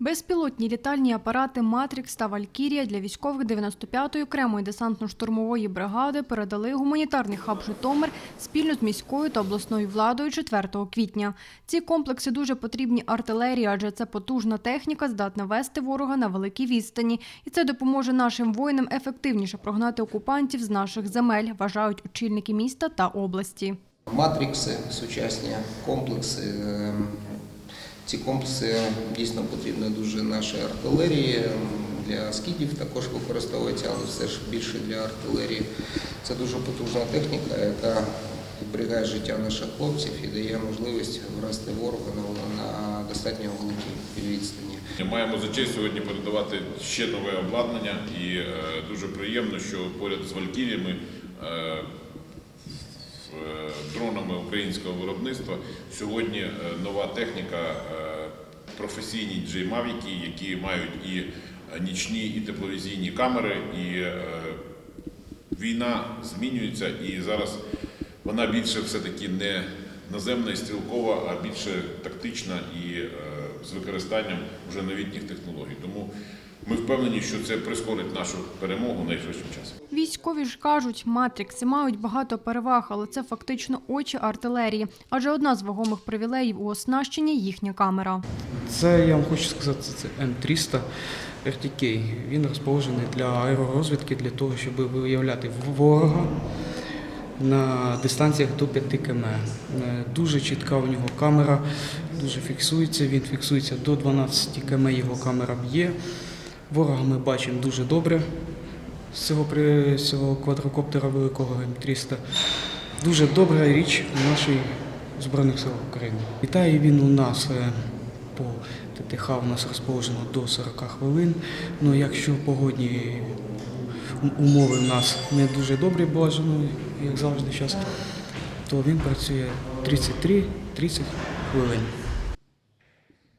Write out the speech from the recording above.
Безпілотні літальні апарати «Матрікс» та «Валькірія» для військових 95-ї окремої десантно-штурмової бригади передали гуманітарний хаб «Житомир» спільно з міською та обласною владою 4 квітня. Ці комплекси дуже потрібні артилерії, адже це потужна техніка, здатна вести ворога на великій відстані. І це допоможе нашим воїнам ефективніше прогнати окупантів з наших земель, вважають очільники міста та області. Матрикси, сучасні комплекси. Ці комплекси дійсно потрібні дуже нашій артилерії. Для скидів також використовується, але все ж більше для артилерії. Це дуже потужна техніка, яка зберігає життя наших хлопців і дає можливість вразити ворога на, достатньо великій відстані. Маємо за честь сьогодні передавати ще нове обладнання, і е, дуже приємно, що поряд з Валькіріями, е, дронами українського виробництва. Сьогодні е, нова техніка, е, професійні джеймавіки, які мають і нічні, і тепловізійні камери, і е, війна змінюється, і зараз вона більше все-таки не наземна і стрілкова, а більше тактична і е, з використанням вже новітніх технологій. Тому ми впевнені, що це прискорить нашу перемогу найшвидшим часом. Військові ж кажуть, матрикси мають багато переваг, але це фактично очі артилерії. Адже одна з вагомих привілеїв у оснащенні їхня камера. Це я вам хочу сказати, це М300 RTK. Він розположений для аеророзвідки, для того, щоб виявляти ворога на дистанціях до 5 км. Е, Дуже чітка у нього камера, дуже фіксується. Він фіксується до 12 км, його камера б'є. Ворога ми бачимо дуже добре з цього, при- з цього квадрокоптера великого М300. Дуже добра річ у нашій Збройних сил України. Літає він у нас е, по ТТХ у нас розположено до 40 хвилин. Ну, якщо погодні умови у нас не дуже добрі, бажано, як завжди зараз, то він працює 33-30 хвилин.